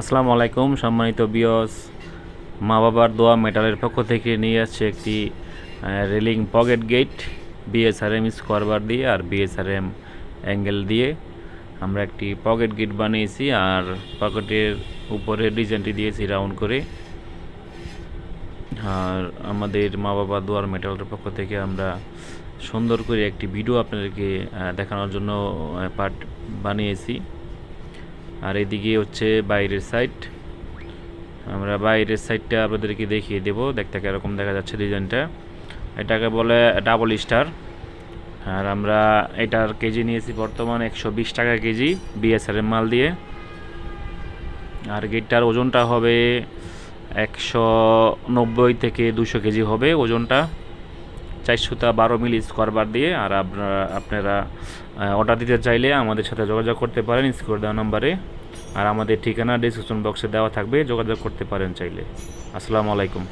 আসসালামু আলাইকুম, সম্মানিত বিয়স মা বাবার দোয়া মেটালের পক্ষ থেকে নিয়ে আসছে একটি railing pocket gate BSRM square bar দিয়ে আর বিএসআরএম অ্যাঙ্গেল দিয়ে। আমরা একটি পকেট গেট বানিয়েছি আর পকেটের উপরে ডিজাইনটি দিয়েছি রাউন্ড করে। আর আমাদের মা বাবা দোয়ার মেটালের পক্ষ থেকে আমরা সুন্দর করে একটি ভিডিও আপনাদেরকে দেখানোর জন্য পার্ট বানিয়েছি। আর এদিকে হচ্ছে বাইরের সাইড আমরা বাইরের সাইডটা আপনাদেরকে দেখিয়ে দেব। দেখতে এরকম দেখা যাচ্ছে ডিজাইনটা এটাকে বলে ডাবল স্টার আর আমরা এটার কেজি নিয়েছি বর্তমানে একশো বিশ টাকা কেজি বিএসআরের মাল দিয়ে। আর গেটটার ওজনটা হবে একশো নব্বই থেকে দুশো কেজি হবে ওজনটা। চারশোটা বারো মিল স্কোয়ার দিয়ে আর আপনারা অর্ডার দিতে চাইলে আমাদের সাথে যোগাযোগ করতে পারেন স্কোয়ার দেওয়া নম্বরে। আর আমাদের ঠিকানা ডিসক্রিপশন বক্সে দেওয়া থাকবে, যোগাযোগ করতে পারেন চাইলে। আসসালামু আলাইকুম।